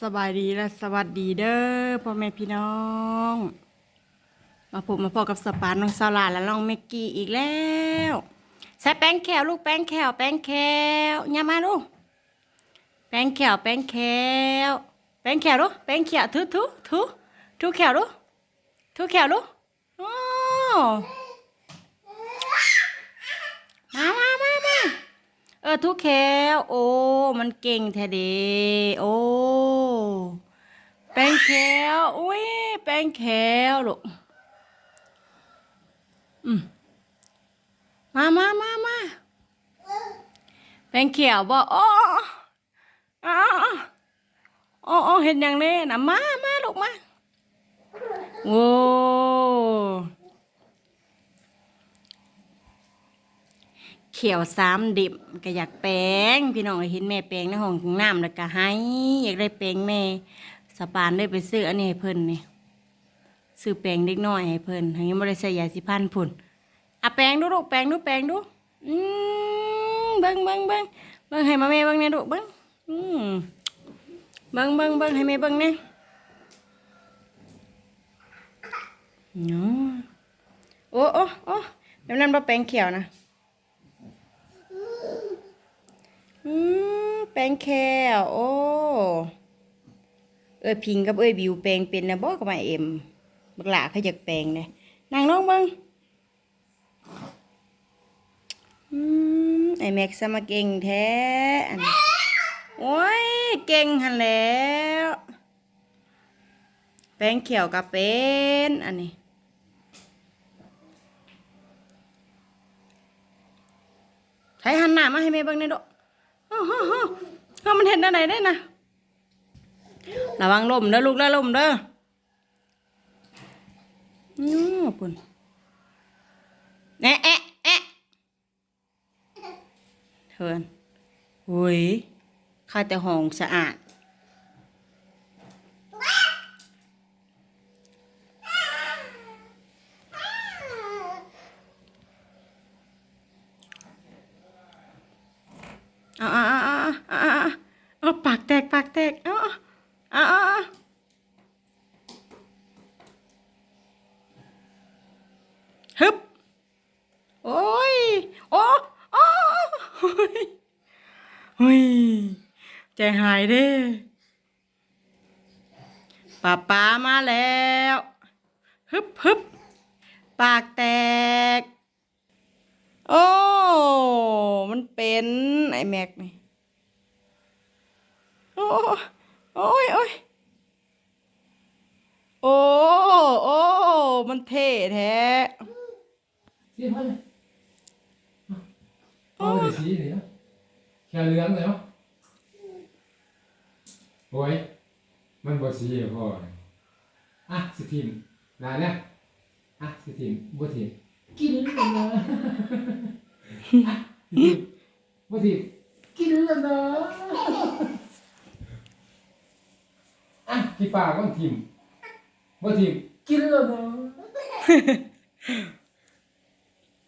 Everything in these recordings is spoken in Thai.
สบายดีและสวัสดีเด้อพ่อแม่พี่น้อง มาพบมาพอกับสปานน้องสาวลาและน้องเมกกี้อีกแล้วใส่แป้งแขวลูกแป้งแขวแป้งแขวอย่ามาลูกแป้งแขวแป้งแขวแป้งแขวลูกแป้งแขวทุทุทุทุแขวลูกทุแขวลูกโอ้มามา เออทุกแควโอ้ มันเก่งแท้เดโอ้แป้งแควอุ้ยแป้งแควลูกอืมมามามามาแป้งแขวบอ๋ออ๋ออ๋ออ๋อเห็นอย่างนี้นะมามาลูกมาโอ้ ขียวสามดิบก็อยากแปลงพี่น้องเห็นแม่แปลงในห้องน้ำแล้วก็ให้อยากได้แปลงแม่สปานได้ไปซื้ออันนี้ให้เพิ่นนี่ซื้อแปลงเล็กน้อยให้เพิ่นทั้งนี้บ่ได้ใส่ยาสีพันพุ่นอะแปลงดูลูกแปลงดูแปลงดูอืมเบิ่งเบิ่งเบิ่งเบิ่งให้มาแม่เบิ่งแหน่ลูกเบิ่งอืมเบิ่งเบิ่งเบิ่งให้แม่เบิ่งแหน่เนาะโอ้โอ้โอ้แบบนั้นบ่แปลงเขียวนะ อืมแปลงแค่โอ้เอ้ยพิงกับเอ้ยบิวแปลงเป็นนะบ่กับมาเอ็มบักหลาเขาอยากแปลงเลยนางน้องเบิ่งอืมไอแม็กซ์มาเก่งแท้อันโอ้ยเก่งหันแล้ว แป้งเขียวกับเป็นอันนี้ใช้หันหน้ามาให้แม่เบิ่งหน่อยดอก เฮ้อเฮ้อเอเฮ้อมันเห็นอะไรได้นะระวังลมเด้อลูกเด้อลมเด้ออือปุ่นแอะแอะแอะเถินโอ้ยข้าแต่ห้องสะอาด เอาเอาเอาเอาเอาเอาเอาปากแตกปากแตกเอาเอาเอาเอาฮึบโอ้ยโอ้โอ้เฮ้ยเฮ้ยใจหายเด้ ป้าป้ามาแล้วฮึบฮึบปากแตก โอ้ มันเป็นไอแม็กนี่โอ้โอ้ยโอ้ยโอ้โอ้มันเท่แท้สีพ่อเลยสีเดี๋ยวแค่เหลืองเลยเนาะโอ้ย มันบดสีอะพ่ออะสิทีมนานเนี่ยอะสิทีมบดทีมกินแล้วนะอะสิทีมบดทีมกินแล้วนะอะพี่ป่าก็ทีมบดทีมกินแล้วนะ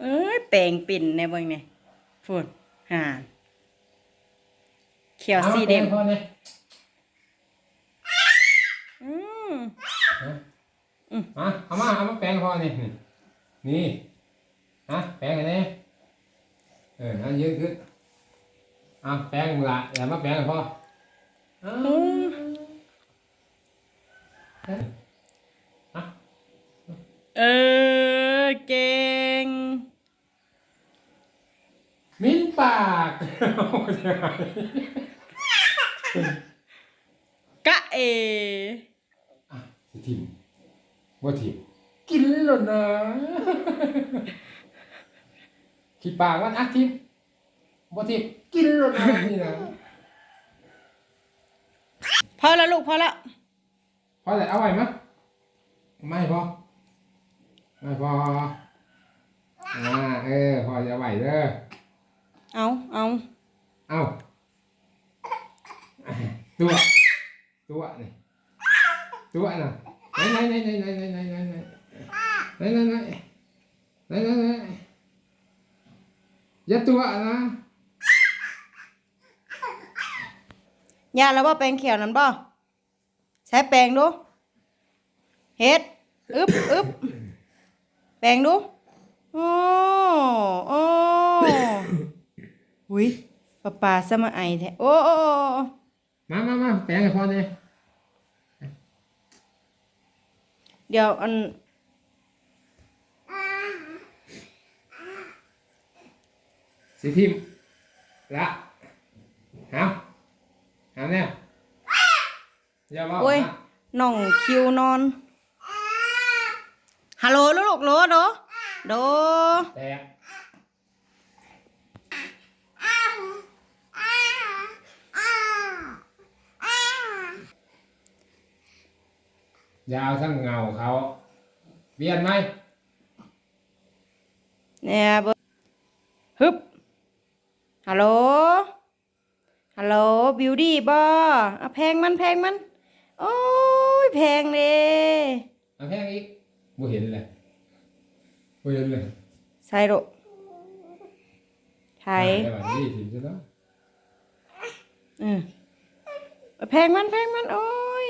เอ้ยแปลงปิ่นในเบิ่งนี่ฝุ่นห่านเขียวสีเดมอามาแปลงพ่อเนี่ย อืม ฮะอะเอามาเอามาแปลงพ่อเนี่ยนี่นี่ฮะแปลงอันนี้เออนั่นยืดขึ้นอะแปลงมือละอย่ามาแปลงให้พ่อเอาอืมอะเออเก่งมิ้นปากกะเออะ สิทิมว่าทิมกินแล้วนะขี้ปากวันอะทิมว่าทิมกินแล้วนะนี่นะพอแล้วลูกพอแล้วพอแต่เอาไว้มั้ยไม่พอไม่พออ่าเออพอจะไหวเด้อเอาเอาเอาตัว ตัวนี่ ตัวน่ะไหนไหนไหนไหนไหนไหนไหนไหนไหนไหนไหนไหนไหนไหนอย่าตัวนะยาแล้วว่าแปลงเขียวนั้นบ่ใช้แปรงดูเฮ็ดอึบอึบแปรงดูโอ้โอ้หุยปลาปลาสมาไอแท้โอ้มามามาแปลงให้พ่อเนี่ย เดี๋ยวอันสิทิมละหามหามเนี่ยอย่าเบาโอ้ยนะน้องคิวนอนฮัลโหลลูกโหลโดโด แตก ยาวทั้งเงาเขาเบียนไหมเนี่ยเบอร์ฮึบฮัลโหลฮัลโหลบิวดี้บอเอาแพงมันแพงมันโอ้ยแพงเลยเอาแพงอีกบ่เห็นเลยบ่เห็นเลยใส่ลูกไทยได้บัดนี้ถึงจะแล้วอืมเอาแพงมันแพงมันโอ้ย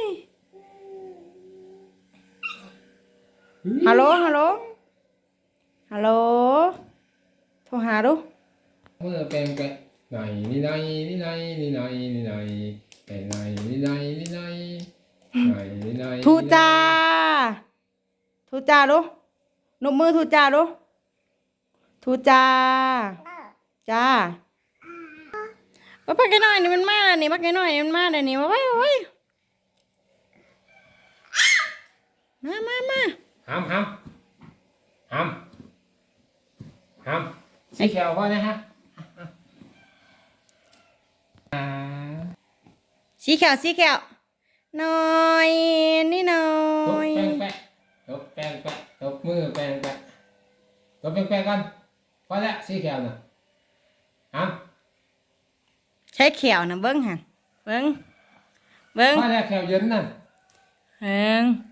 ฮัลโหลฮัลโหลฮัลโหลโทรหาดูเมื่อแปลงแปะไหนนี่ไหนนี่ไหนนี่ไหนนี่ไหนแปะไหนนี่ไหนนี่ไหนไหนนี่ไหนทูจ้าทูจ้าดูนกมือทูจ้าดูทูจ้าจ้าว่าพักแกหน่อยนี่มันมาแล้วนี่พักแกหน่อยนี่มันมาแล้วนี่มาไว้มาไว้มามามา ห้ามห้ามห้ามห้ามสีเขียวพอนะฮะอ่าสีเขียวสีเขียวหน่อยนี่หน่อตบยแป้งแปะตบแป้งแปะตบมือแป้งแปะตบแป้งแปะกันพอแล้วสีเขียวนะห้ามใช้เขียวนะเบิ้งหันเบิ้งเบิ้งพอแล้วแขวเย็นนั่นเบิ้งเอ้ย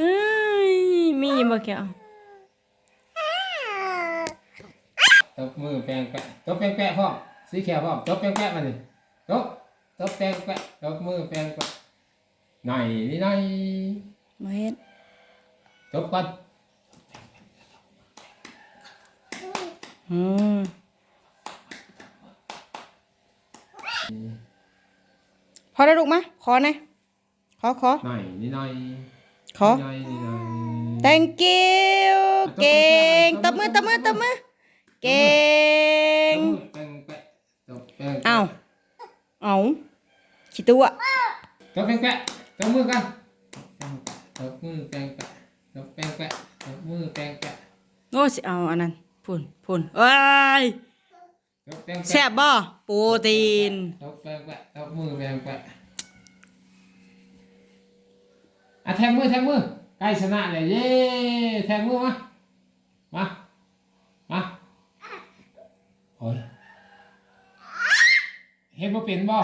มีบ่เขียวตบมือแป้งแปะตบแป้งแปะพ่อสีเขียวพ่อตบแป้งแปะมาดิตบตบแป้งแปะตบมือแป้งแปะไหนนี่ไหนบ่เฮ็ดตบกันอืมพอได้ลูกมะขอหน่อยขอขอไหนนี่ไหนขอนี่ไหนนี่ไหน thank you เก่งตบมือตบมือตบมือเก่งแป้งแปะตบแป้งเอาเอาขี้ตัวตบแป้งแปะตบมือกันตบมือแป้งแปะตบแป้งแปะตบมือแป้งแปะโง่สิเอาอันนั้นพุ่นพุ่นเอ้ยตบแป้งแปะแซ่บบ่โปรตีนตบแป้งแปะตบมือแป้งแปะ อะแทงมือแทงมือใกล้ชนะเลยเย้แทงมือมามามาโอ้ยเฮ็ดบ่เป็นบ่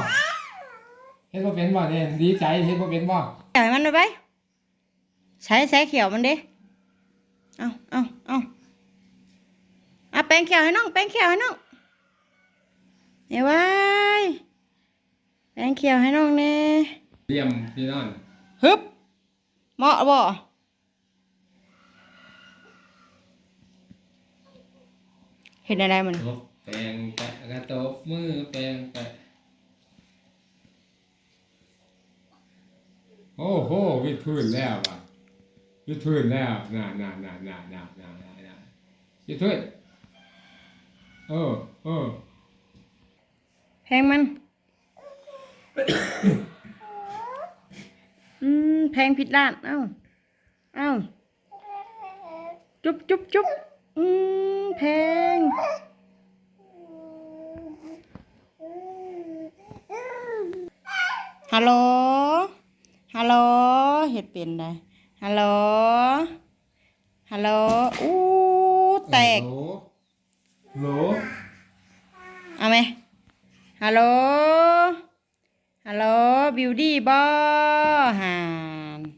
เฮ็ดบ่เป็นบ่เนี่ยดีใจเฮ็ดบ่เป็นบ่เขียวให้มันไปไปใช้ใช้เขียวมันดิเอาเอาเอาเอาแป้งเขียวให้น้องแป้งเขียวให้น้องเอ้ยว้ายแป้งเขียวให้น้องเน่เตรียมพี่น้องฮึบ เหมาะบ่เห็นอะไรมันตบแปรงแปะกระตบมือแปรงแปะโอ้โหวิดพื้นแล้วว่ะวิดพื้นแล้วน่าน่าน่าน่าน่าน่าน่าน่าวิดพื้นเออเออแพงมัน อืมแพงผิดด้าน เอ้า เอ้า จุ๊บจุ๊บจุ๊บอืมแพง ฮัลโหล ฮัลโหล เห็ดเป็นได้ฮัลโหล ฮัลโหล อู้แตกโหลโหลเอาไหมฮัลโหล ฮัลโหลบิวดี้บอหา